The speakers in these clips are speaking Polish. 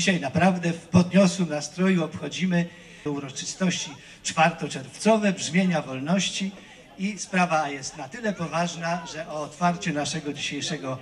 Dzisiaj naprawdę w podniosłym nastroju obchodzimy uroczystości czwartoczerwcowe, brzmienia wolności i sprawa jest na tyle poważna, że o otwarcie naszego dzisiejszego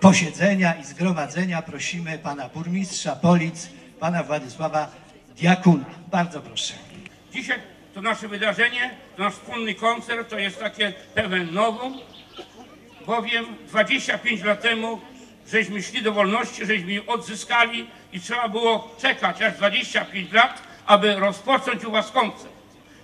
posiedzenia i zgromadzenia prosimy pana burmistrza Polic, pana Władysława Diakuna. Bardzo proszę. Dzisiaj to nasze wydarzenie, to nasz wspólny koncert, to jest takie pewien nowum, bowiem 25 lat temu żeśmy szli do wolności, żeśmy odzyskali i trzeba było czekać aż 25 lat, aby rozpocząć u was koncert.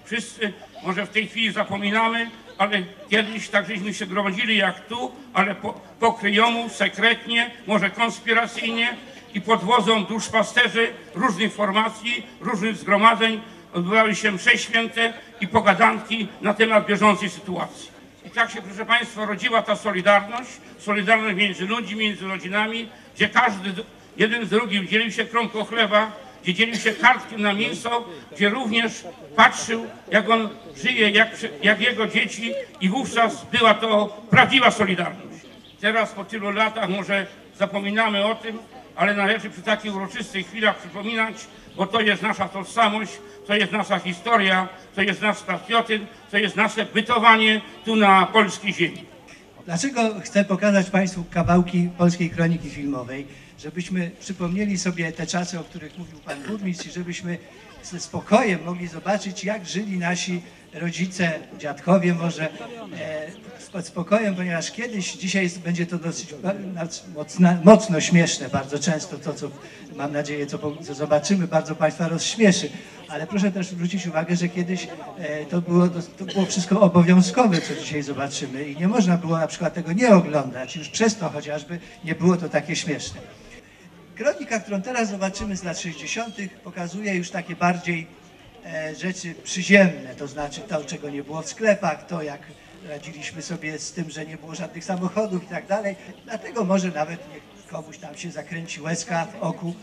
Wszyscy może w tej chwili zapominamy, ale kiedyś tak żeśmy się gromadzili jak tu, ale po, po kryjomu, sekretnie, może konspiracyjnie i pod wodzą duszpasterzy różnych formacji, różnych zgromadzeń odbywały się msze święte i pogadanki na temat bieżącej sytuacji. I tak się, proszę Państwa, rodziła ta solidarność, solidarność między ludźmi, między rodzinami, gdzie każdy jeden z drugim dzielił się kromką chleba, gdzie dzielił się kartkiem na mięso, gdzie również patrzył, jak on żyje, jak, jak jego dzieci i wówczas była to prawdziwa solidarność. Teraz po tylu latach może zapominamy o tym, ale należy przy takich uroczystych chwilach przypominać, bo to jest nasza tożsamość, to jest nasza historia, to jest nasz patriotyzm, to jest nasze bytowanie tu na polskiej ziemi. Dlaczego chcę pokazać Państwu kawałki polskiej kroniki filmowej? Żebyśmy przypomnieli sobie te czasy, o których mówił Pan Burmistrz i żebyśmy ze spokojem mogli zobaczyć, jak żyli nasi rodzice, dziadkowie może e, spokojem, ponieważ kiedyś, dzisiaj będzie to dosyć mocna, mocno śmieszne bardzo często, to co mam nadzieję, co, co zobaczymy, bardzo Państwa rozśmieszy. Ale proszę też zwrócić uwagę, że kiedyś e, to, było, to było wszystko obowiązkowe, co dzisiaj zobaczymy i nie można było na przykład tego nie oglądać. Już przez to chociażby nie było to takie śmieszne. Kronika, którą teraz zobaczymy z lat 60., pokazuje już takie bardziej e, rzeczy przyziemne, to znaczy to, czego nie było w sklepach, to jak radziliśmy sobie z tym, że nie było żadnych samochodów i tak dalej. Dlatego może nawet komuś tam się zakręci łezka w oku,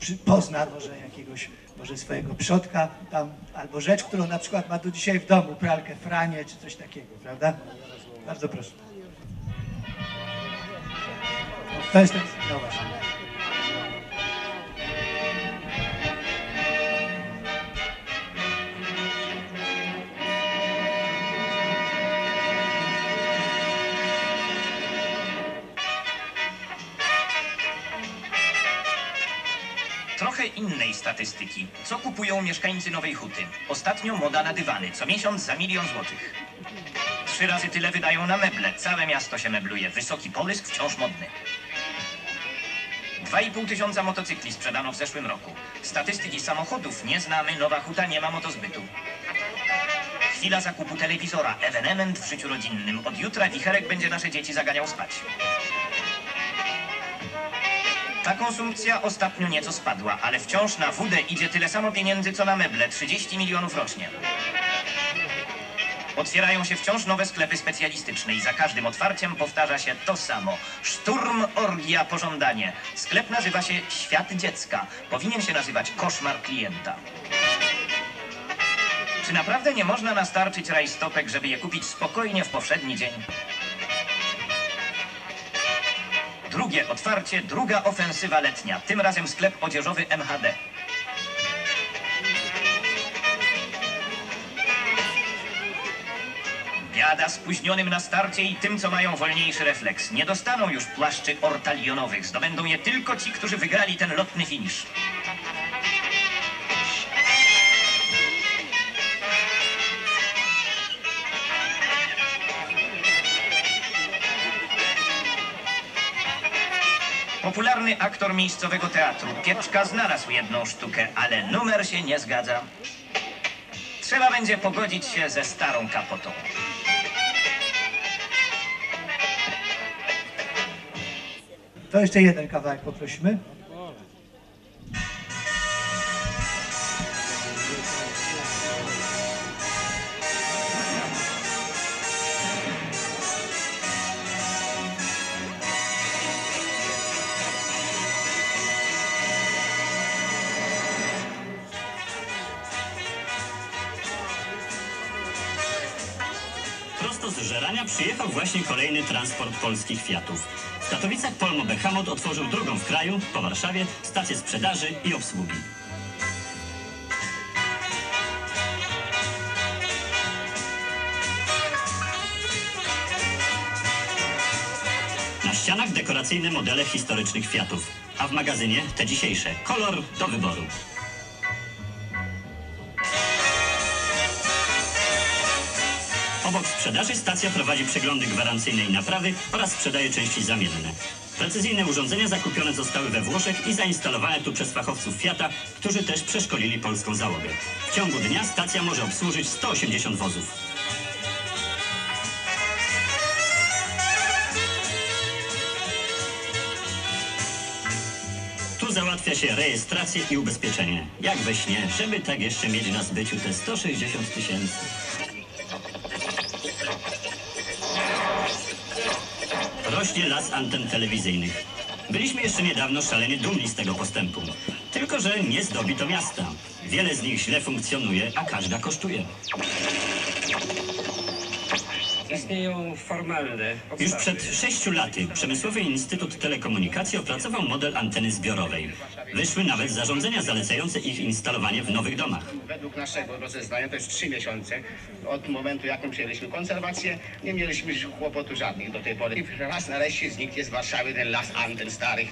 jeśli pozna może jakiegoś, może swojego przodka tam, albo rzecz, którą na przykład ma do dzisiaj w domu, pralkę Franie czy coś takiego, prawda? Bardzo proszę. To jest ten, no właśnie. Statystyki. Co kupują mieszkańcy Nowej Huty? Ostatnio moda na dywany. Co miesiąc za milion złotych. Trzy razy tyle wydają na meble. Całe miasto się mebluje. Wysoki połysk wciąż modny. 2,5 tysiąca motocykli sprzedano w zeszłym roku. Statystyki samochodów nie znamy. Nowa Huta nie ma motozbytu. Chwila zakupu telewizora. Ewenement w życiu rodzinnym. Od jutra wicherek będzie nasze dzieci zaganiał spać. Ta konsumpcja ostatnio nieco spadła, ale wciąż na wódę idzie tyle samo pieniędzy co na meble 30 milionów rocznie. Otwierają się wciąż nowe sklepy specjalistyczne i za każdym otwarciem powtarza się to samo. Szturm, orgia, pożądanie. Sklep nazywa się Świat Dziecka. Powinien się nazywać Koszmar Klienta. Czy naprawdę nie można nastarczyć rajstopek, żeby je kupić spokojnie w powszedni dzień? Drugie otwarcie, druga ofensywa letnia. Tym razem sklep odzieżowy MHD. Biada spóźnionym na starcie i tym, co mają wolniejszy refleks. Nie dostaną już płaszczy ortalionowych. Zdobędą je tylko ci, którzy wygrali ten lotny finisz. Popularny aktor miejscowego teatru Pieczka znalazł jedną sztukę, ale numer się nie zgadza. Trzeba będzie pogodzić się ze starą kapotą. To jeszcze jeden kawałek poprosimy. Żerania przyjechał właśnie kolejny transport polskich Fiatów. W Katowicach Polmo Behamot otworzył drugą w kraju, po Warszawie, stację sprzedaży i obsługi. Na ścianach dekoracyjne modele historycznych Fiatów, a w magazynie te dzisiejsze. Kolor do wyboru. Sprzedaży stacja prowadzi przeglądy gwarancyjne i naprawy oraz sprzedaje części zamienne. Precyzyjne urządzenia zakupione zostały we Włoszech i zainstalowane tu przez fachowców Fiata, którzy też przeszkolili polską załogę. W ciągu dnia stacja może obsłużyć 180 wozów. Tu załatwia się rejestrację i ubezpieczenie. Jak we śnie, żeby tak jeszcze mieć na zbyciu te 160 tysięcy. Rośnie las anten telewizyjnych. Byliśmy jeszcze niedawno szalenie dumni z tego postępu. Tylko, że nie zdobi to miasta. Wiele z nich źle funkcjonuje, a każda kosztuje. Istnieją formalne Już podstawy. przed sześciu laty Przemysłowy Instytut Telekomunikacji opracował model anteny zbiorowej. Wyszły nawet zarządzenia zalecające ich instalowanie w nowych domach. Według naszego rozeznania to jest trzy miesiące od momentu, jaką przyjęliśmy konserwację. Nie mieliśmy kłopotu żadnych do tej pory. I raz nareszcie zniknie z Warszawy ten las anten starych,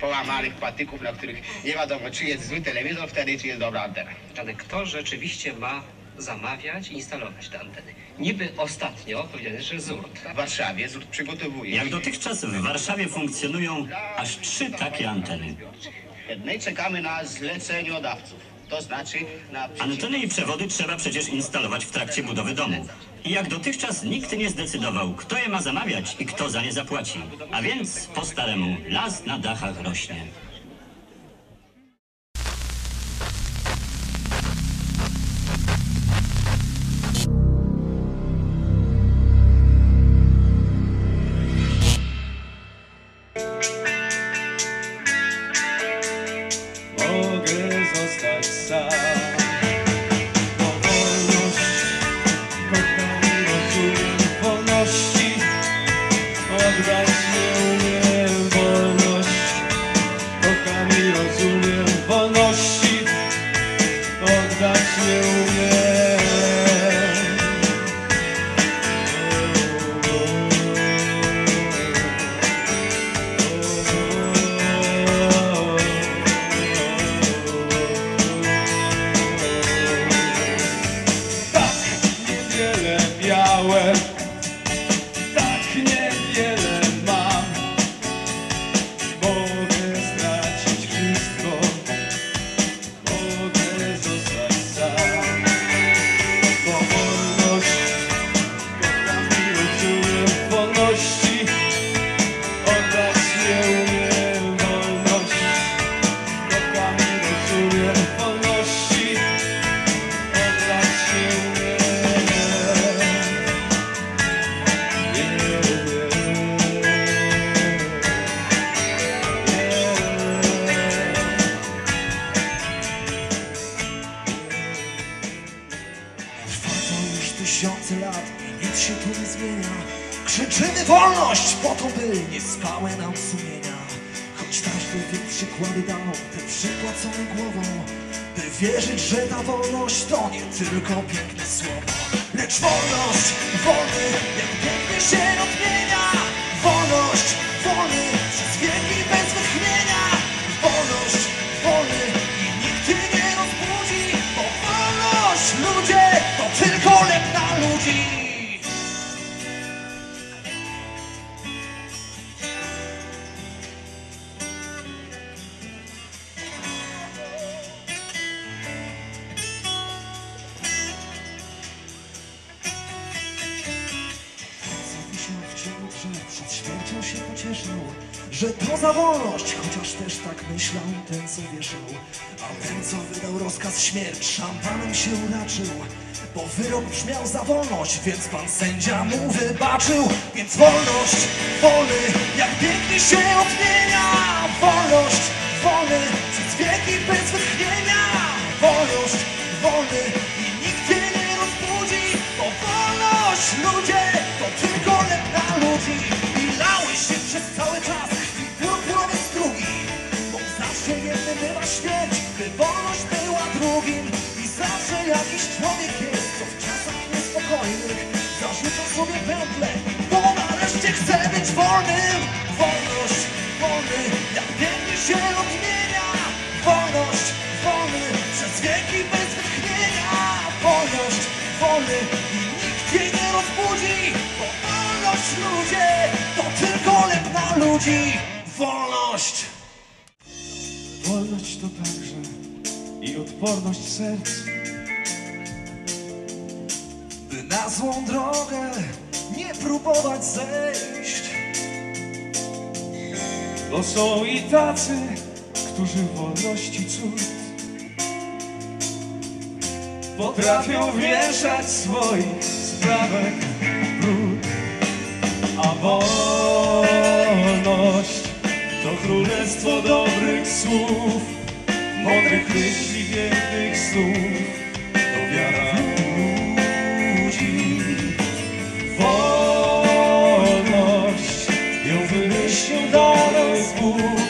połamanych patyków, na których nie wiadomo, czy jest zły telewizor wtedy, czy jest dobra antena. Ale kto rzeczywiście ma zamawiać i instalować te anteny? Niby ostatnio powiedziane, że ZURT. W Warszawie ZURT przygotowuje Jak dotychczas w Warszawie funkcjonują aż trzy takie anteny. I czekamy na zleceniodawców. To znaczy na... Anteny i przewody trzeba przecież instalować w trakcie budowy domu. I jak dotychczas nikt nie zdecydował, kto je ma zamawiać i kto za nie zapłaci. A więc po staremu las na dachach rośnie. Wierzyć, że ta wolność to nie tylko piękne słowo. Lecz wolność, wolny, jak pięknie się odmienia. Za wolność, chociaż też tak myślał ten, co wieszał. A ten, co wydał rozkaz śmierć, szampanem się uraczył, bo wyrok brzmiał za wolność, więc pan sędzia mu wybaczył. Więc wolność, wolny, jak pięknie się odmienia. Wolność, człowiek jest, co w czasach niespokojnych zarzuca sobie pętlę, bo nareszcie chce być wolnym. Wolność, wolny, jak pięknie się odmienia. Wolność, wolny, przez wieki bez wytchnienia. Wolność, wolny i nikt jej nie rozbudzi, bo wolność ludzie to tylko lek na ludzi. Wolność! Wolność to także i odporność serc. Złą drogę nie próbować zejść. Bo są i tacy, którzy w wolności cud potrafią wieszać swoich sprawek brud. A wolność to królestwo dobrych słów, mądrych myśli, pięknych snów, to wiara agora escuro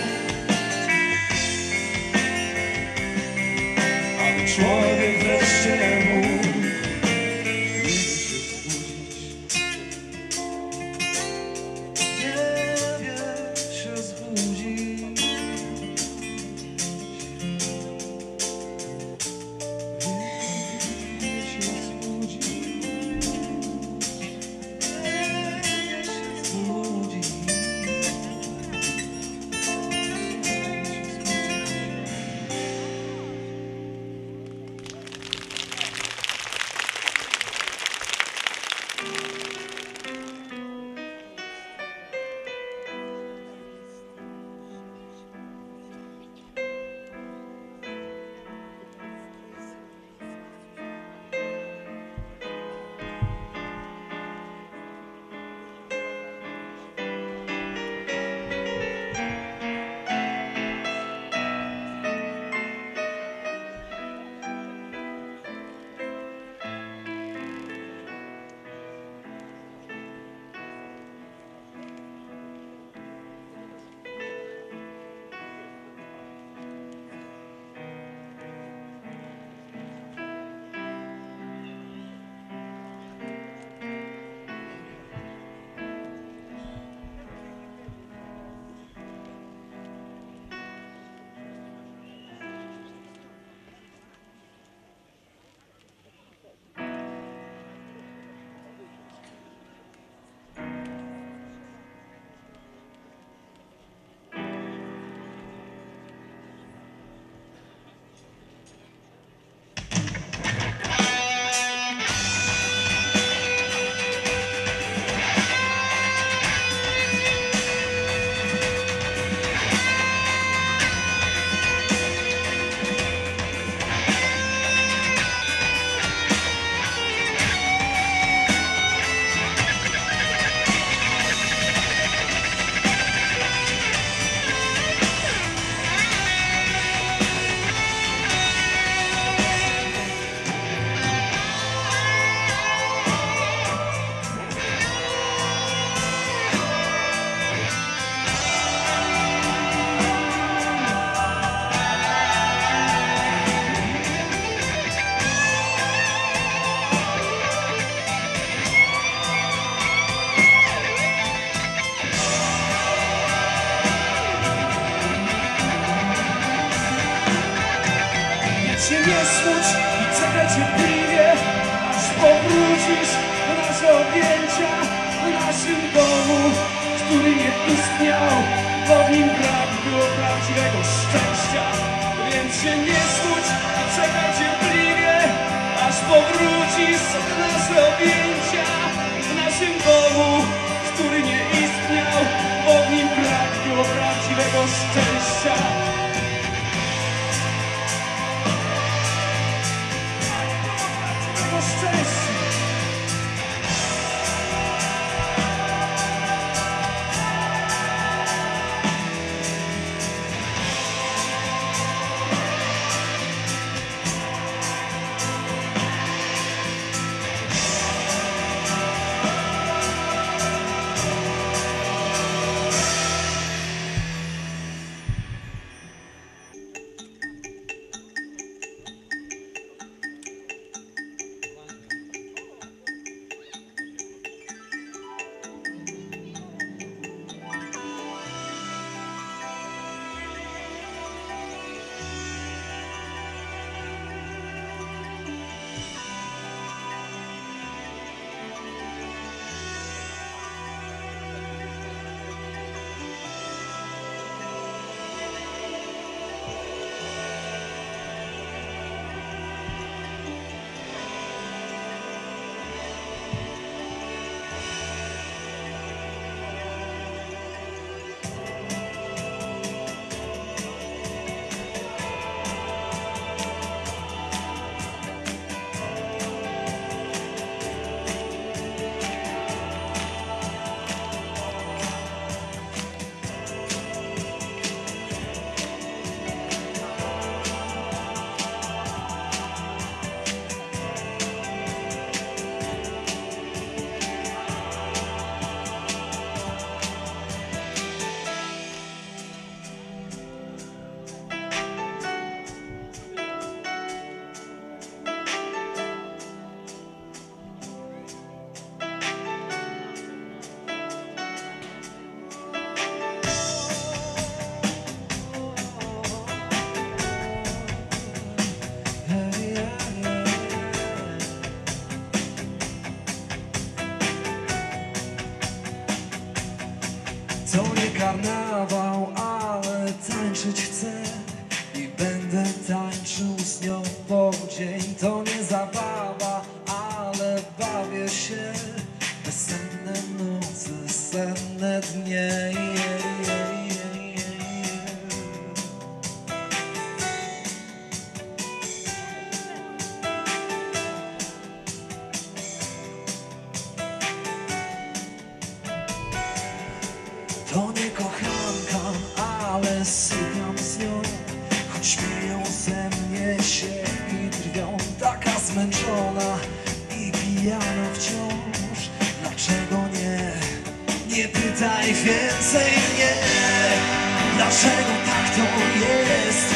Dlaczego tak to jest?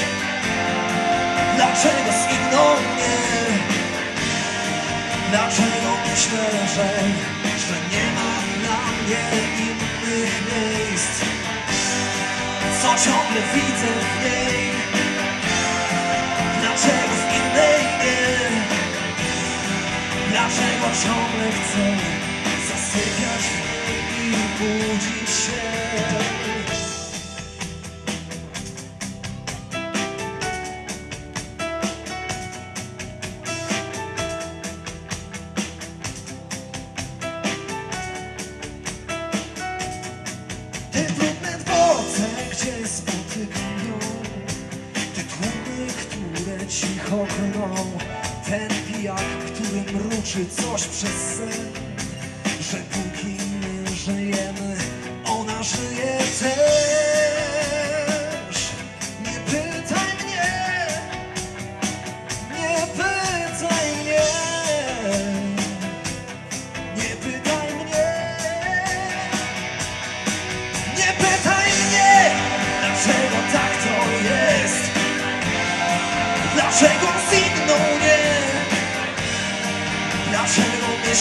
Dlaczego zginął mnie? Dlaczego myślę, że, że nie ma dla mnie innych miejsc? Co ciągle widzę w niej? Dlaczego w innej nie? Dlaczego ciągle chcę zasypiać budzi się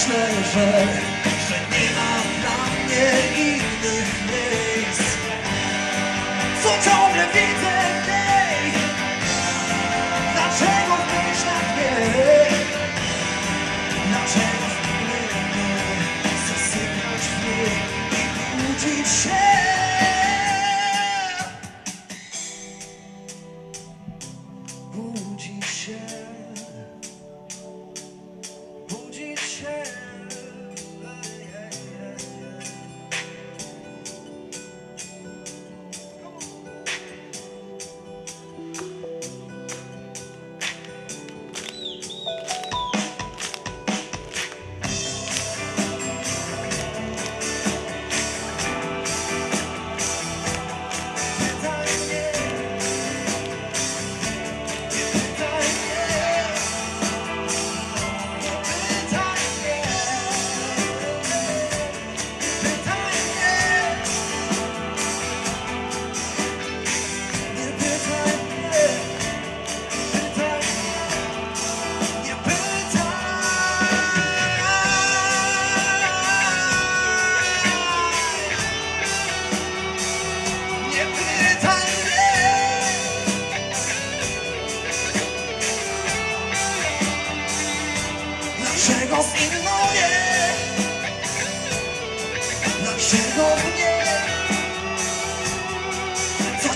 snowflake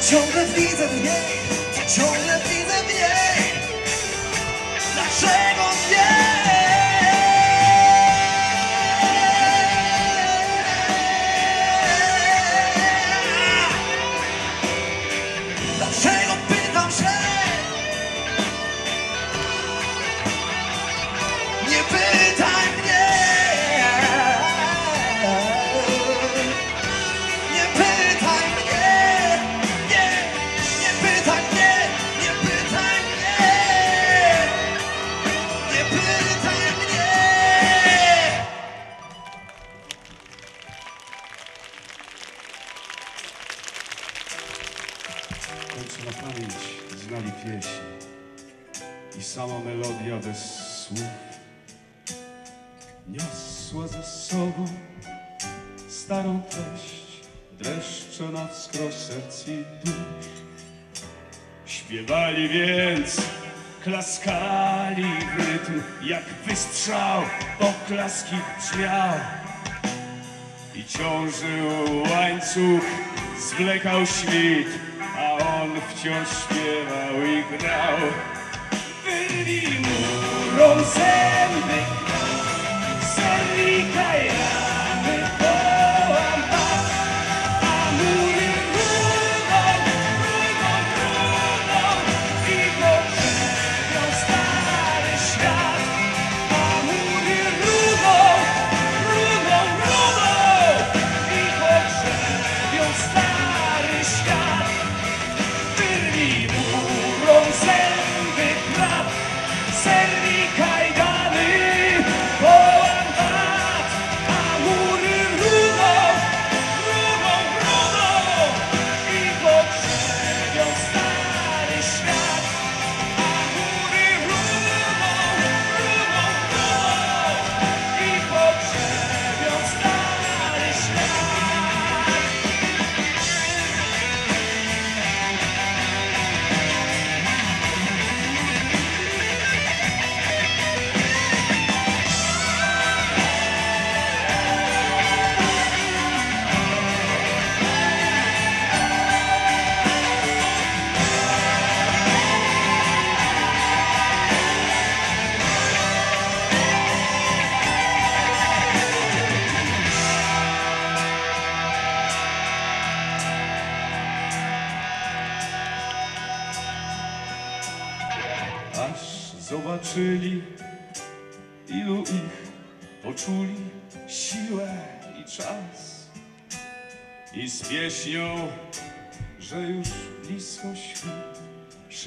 Ciągle widzę w niej, ciągle widzę w niej. Dlaczego słów zwlekał świt, a on wciąż śpiewał i grał. Wyrwij mu zęby,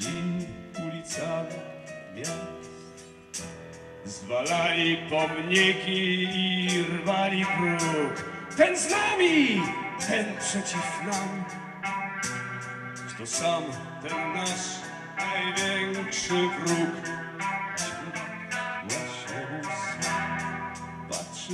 szli ulicami miast. Zwalali pomniki i rwali próg. Ten z nami, ten przeciw nam. Kto sam, ten nasz największy wróg. Właśnie patrzy